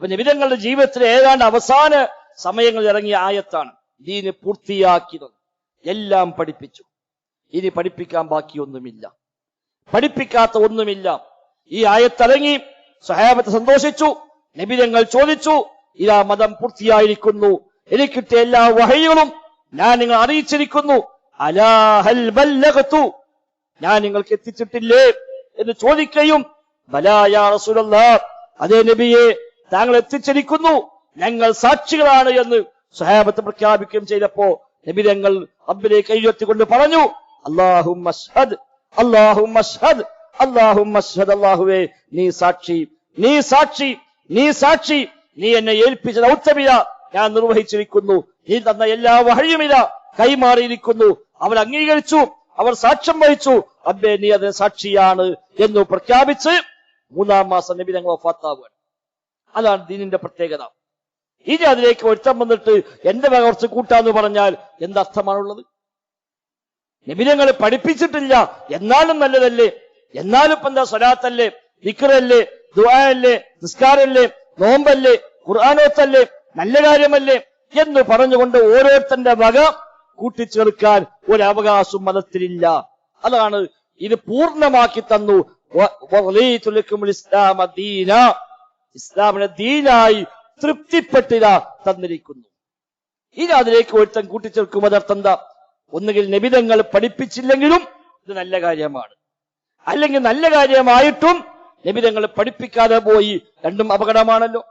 അപ്പൊ നിബിതങ്ങളുടെ ജീവിതത്തിലെ ഏതാണ്ട് അവസാന സമയങ്ങളിൽ ഇറങ്ങിയ ആയത്താണ് ദീന് പൂർത്തിയാക്കിയത്. എല്ലാം പഠിപ്പിച്ചു. ഇനി പഠിപ്പിക്കാൻ ബാക്കിയൊന്നുമില്ല. പഠിപ്പിക്കാത്ത ഒന്നുമില്ല. ഈ ആയത്തിറങ്ങി സഹാബത്ത് സന്തോഷിച്ചു. നബിതങ്ങൾ ചോദിച്ചു ഇതാ മതം പൂർത്തിയായിരിക്കുന്നു. എനിക്ക് കിട്ടിയ എല്ലാ വഹയുകളും ഞാൻ നിങ്ങൾ അറിയിച്ചിരിക്കുന്നു. അലാഹൽ ഞാൻ നിങ്ങൾക്ക് എത്തിച്ചിട്ടില്ലേ? എന്ന് ചോദിക്കുകയും അതേ നബിയെ താങ്കൾ എത്തിച്ചിരിക്കുന്നു. ഞങ്ങൾ സാക്ഷികളാണ് എന്ന് സഹാബത്ത് പ്രഖ്യാപിക്കുകയും ചെയ്തപ്പോ നബി ഞങ്ങൾ റബ്ബിലേക്ക് കൈയുയർത്തിക്കൊണ്ട് പറഞ്ഞു അള്ളാഹു മസ്ഹദ് അള്ളാഹു മസ്ഹദ് അള്ളാഹു മസ്ഹദ് അള്ളാഹുവേ നീ സാക്ഷി നീ സാക്ഷി നീ സാക്ഷി നീ എന്നെ ഏൽപ്പിച്ച ദൗത്യമില്ല ഞാൻ നിർവഹിച്ചിരിക്കുന്നു. നീ തന്ന എല്ലാ വഴിയുമില്ല കൈമാറിയിരിക്കുന്നു. അവർ അംഗീകരിച്ചു. അവർ സാക്ഷ്യം വഹിച്ചു. അബ്ബേ നീ അതിന് സാക്ഷിയാണ് എന്ന് പ്രഖ്യാപിച്ച് മൂന്നാം മാസം നബി ഞങ്ങൾ വഫാത്താവുകയാണ്. അതാണ് ദീനിന്റെ പ്രത്യേകത. ഈ അതിലേക്ക് ഒരുത്തം വന്നിട്ട് എന്റെ വക കുറച്ച് കൂട്ടാന്ന് പറഞ്ഞാൽ എന്തർത്ഥമാണുള്ളത് നബിനങ്ങൾ പഠിപ്പിച്ചിട്ടില്ല. എന്നാലും നല്ലതല്ലേ? എന്നാലും ഇപ്പൊ എന്താ സ്വലാത്തല്ലേ? വിക്രല്ലേ ദുബായല്ലേ നിസ്കാരല്ലേ? നോമ്പല്ലേ? ഖുർആാനോത്തല്ലേ? നല്ല കാര്യമല്ലേ? എന്ന് പറഞ്ഞുകൊണ്ട് ഓരോരുത്തന്റെ വക കൂട്ടിച്ചേർക്കാൻ ഒരവകാശം മതത്തിലില്ല. അതാണ് ഇത് പൂർണമാക്കി തന്നു. വ- ഇസ്ലാമിനെ ദീനായി തൃപ്തിപ്പെട്ടില്ല തന്നിരിക്കുന്നു. ഈ അതിലേക്ക് ഒരുത്തൻ കൂട്ടിച്ചേർക്കും. അതർത്ഥം എന്താ? ഒന്നുകിൽ നിബിതങ്ങൾ പഠിപ്പിച്ചില്ലെങ്കിലും ഇത് നല്ല കാര്യമാണ്. അല്ലെങ്കിൽ നല്ല കാര്യമായിട്ടും നിബിതങ്ങൾ പഠിപ്പിക്കാതെ പോയി രണ്ടും അപകടമാണല്ലോ.